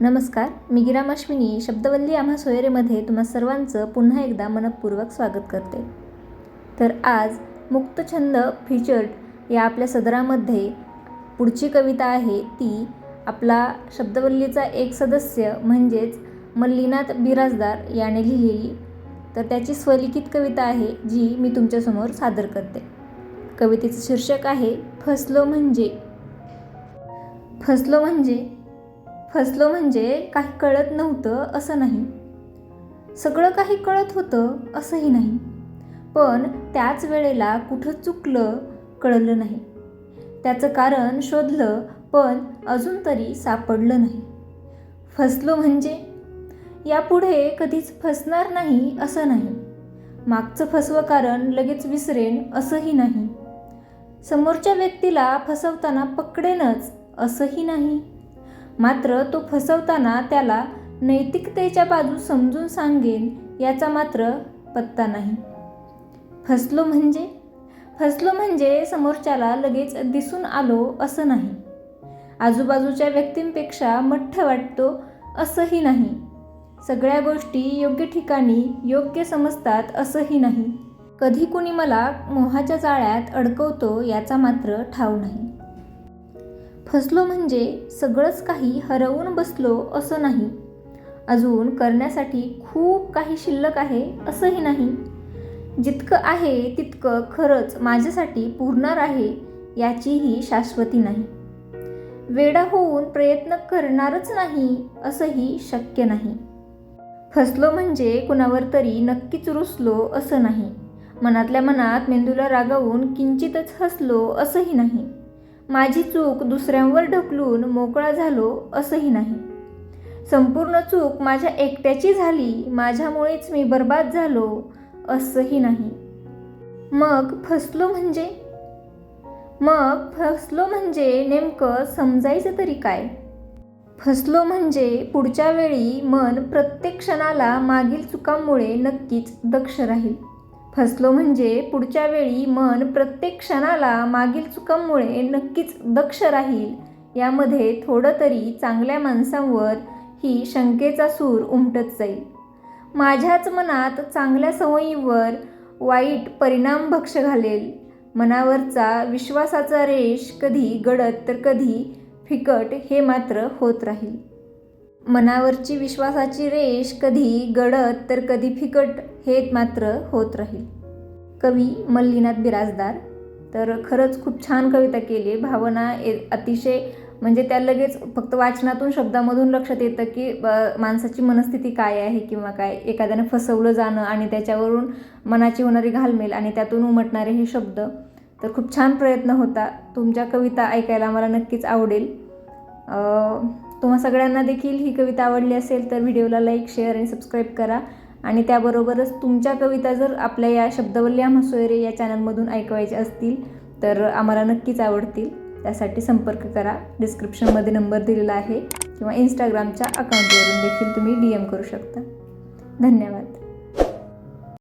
नमस्कार मी गिराम अश्विनी शब्दवल्ली आम्हा सोयरेमध्ये तुम्हा सर्वांचं पुन्हा एकदा मनपूर्वक स्वागत करते. तर आज मुक्तछंद फीचर्ड या आपल्या सदरामध्ये पुढची कविता आहे ती आपला शब्दवल्लीचा एक सदस्य म्हणजेच मल्लीनाथ बिराजदार याने लिहिलेली. तर त्याची स्वलिखित कविता आहे जी मी तुमच्यासमोर सादर करते. कवितेचं शीर्षक आहे फसलो म्हणजे. फसलो म्हणजे? फसलो म्हणजे काही कळत नव्हतं असं नाही. सगळं काही कळत होतं असंही नाही. पण त्याच वेळेला कुठं चुकलं कळलं नाही. त्याचं कारण शोधलं पण अजून तरी सापडलं नाही. फसलो म्हणजे? यापुढे कधीच फसणार नाही असं नाही. मागचं फसवं कारण लगेच विसरेन असंही नाही. समोरच्या व्यक्तीला फसवताना पकडेनच असंही नाही. मात्र तो फसवताना त्याला नैतिकतेच्या बाजू समजून सांगेन याचा मात्र पत्ता नाही. फसलो म्हणजे? फसलो म्हणजे समोरच्याला लगेच दिसून आलो असं नाही. आजूबाजूच्या व्यक्तींपेक्षा मठ्ठ वाटतो असंही नाही. सगळ्या गोष्टी योग्य ठिकाणी योग्य समजतात असंही नाही. कधी कुणी मला मोहाच्या जाळ्यात अडकवतो याचा मात्र ठाव नाही. फसलो म्हणजे सगळंच काही हरवून बसलो असं नाही. अजून करण्यासाठी खूप काही शिल्लक आहे असंही नाही. जितकं आहे तितकं खरंच माझ्यासाठी पुरणार आहे याचीही शाश्वती नाही. वेडा होऊन प्रयत्न करणारच नाही असंही शक्य नाही. फसलो म्हणजे कुणावर तरी नक्कीच रुसलो असं नाही. मनातल्या मनात मेंदूला रागावून किंचितच हसलो असंही नाही. माझी चूक दुसऱ्यांवर ढकलून मोकळा झालो असंही नाही. संपूर्ण चूक माझ्या एकट्याची झाली माझ्यामुळेच मी बर्बाद झालो असंही नाही. मग फसलो म्हणजे? मग फसलो म्हणजे नेमकं समजायचं तरी काय? फसलो म्हणजे पुढच्या वेळी मन प्रत्येक क्षणाला मागील चुकांमुळे नक्कीच दक्ष राहील. फसलो म्हणजे पुढच्या वेळी मन प्रत्येक क्षणाला मागील चुकांमुळे नक्कीच दक्ष राहील. यामध्ये थोडं तरी चांगल्या माणसांवर ही शंकेचा सूर उमटत जाईल. माझ्याच मनात चांगल्या सवयीवर वाईट परिणाम भक्ष घालेल. मनावरचा विश्वासाचा रेष कधी गडद तर कधी फिकट हे मात्र होत राहील. मनावरची विश्वासाची रेष कधी गडद तर कधी फिकट हे मात्र होत राहील. कवी मल्लीनाथ बिराजदार. तर खरंच खूप छान कविता केली आहे. भावना ए अतिशय म्हणजे त्या लगेच फक्त वाचनातून शब्दामधून लक्षात येतं की माणसाची मनस्थिती काय आहे किंवा काय. एखाद्यानं फसवलं जाणं आणि त्याच्यावरून मनाची होणारी घालमेल आणि त्यातून उमटणारे हे शब्द. तर खूप छान प्रयत्न होता. तुमच्या कविता ऐकायला मला नक्कीच आवडेल. तुम्हा सगळ्यांना देखील ही कविता आवडली असेल तर व्हिडिओला लाईक शेअर आणि सबस्क्राईब करा. आणि त्याबरोबरच तुमच्या कविता जर आपल्या या शब्दवल्ली मसोयरे या चॅनलमधून ऐकवायच्या असतील तर आम्हाला नक्कीच आवडतील. त्यासाठी संपर्क करा. डिस्क्रिप्शनमध्ये नंबर दिलेला आहे किंवा इंस्टाग्रामच्या अकाउंटवरून देखील तुम्ही डी एम करू शकता. धन्यवाद.